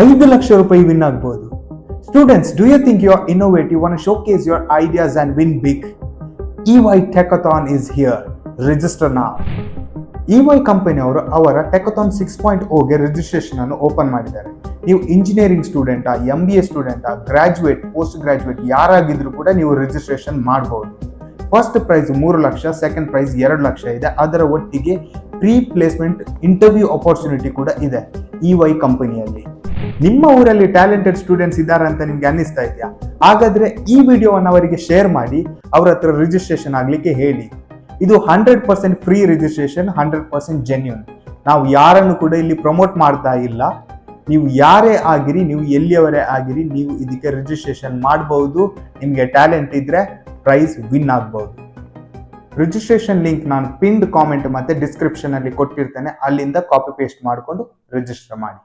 ಐದು ಲಕ್ಷ ರೂಪಾಯಿ ವಿನ್ ಆಗ್ಬೋದು. Students do you think you are innovative one showcase your ideas and win big E Y Techathon is here register ನಾ E Y ಕಂಪನಿಯವರು ಅವರ ಟೆಕಥಾನ್ six point ಓಗೆ registration ಅನ್ನು open ಮಾಡಿದ್ದಾರೆ. ನೀವು ಇಂಜಿನಿಯರಿಂಗ್ ಸ್ಟೂಡೆಂಟಾ ಎಂ ಬಿ ಎ ಸ್ಟೂಡೆಂಟಾ ಗ್ರಾಜ್ಯುಯೇಟ್ ಪೋಸ್ಟ್ ಗ್ರಾಜ್ಯುಯೇಟ್ ಯಾರಾಗಿದ್ರು ಕೂಡ ನೀವು ರಿಜಿಸ್ಟ್ರೇಷನ್ ಮಾಡಬಹುದು ಫಸ್ಟ್ ಪ್ರೈಸ್ ಮೂರು ಲಕ್ಷ ಸೆಕೆಂಡ್ ಪ್ರೈಸ್ ಎರಡು ಲಕ್ಷ ಇದೆ. ಅದರ ಒಟ್ಟಿಗೆ ಪ್ರೀ ಪ್ಲೇಸ್ಮೆಂಟ್ ಇಂಟರ್ವ್ಯೂ ಅಪರ್ಚುನಿಟಿ ಕೂಡ ಇದೆ. ಇ ವೈ ಕಂಪನಿಯಲ್ಲಿ ನಿಮ್ಮ ಊರಲ್ಲಿ ಟ್ಯಾಲೆಂಟೆಡ್ ಸ್ಟೂಡೆಂಟ್ಸ್ ಇದ್ದಾರೆ ಅಂತ ನಿಮ್ಗೆ ಅನ್ನಿಸ್ತಾ ಇದೆಯಾ? ಹಾಗಾದ್ರೆ ಈ ವಿಡಿಯೋವನ್ನು ಅವರಿಗೆ ಶೇರ್ ಮಾಡಿ, ಅವ್ರ ಹತ್ರ ರಿಜಿಸ್ಟ್ರೇಷನ್ ಆಗ್ಲಿಕ್ಕೆ ಹೇಳಿ. ಇದು hundred percent free registration hundred percent genuine ನಾವು ಯಾರನ್ನು ಕೂಡ ಇಲ್ಲಿ ಪ್ರಮೋಟ್ ಮಾಡ್ತಾ ಇಲ್ಲ. ನೀವು ಯಾರೇ ಆಗಿರಿ, ನೀವು ಎಲ್ಲಿಯವರೇ ಆಗಿರಿ, ನೀವು ಇದಕ್ಕೆ ರಿಜಿಸ್ಟ್ರೇಷನ್ ಮಾಡಬಹುದು ನಿಮಗೆ ಟ್ಯಾಲೆಂಟ್ ಇದ್ರೆ ಪ್ರೈಸ್ ವಿನ್ ಆಗ್ಬಹುದು ರಿಜಿಸ್ಟ್ರೇಷನ್ ಲಿಂಕ್ ನಾನು ಪಿನ್ಡ್ ಕಾಮೆಂಟ್ ಮತ್ತೆ ಡಿಸ್ಕ್ರಿಪ್ಷನ್ ಅಲ್ಲಿ ಕೊಟ್ಟಿರ್ತೇನೆ. ಅಲ್ಲಿಂದ ಕಾಪಿ ಪೇಸ್ಟ್ ಮಾಡಿಕೊಂಡು ರಿಜಿಸ್ಟರ್ ಮಾಡಿ.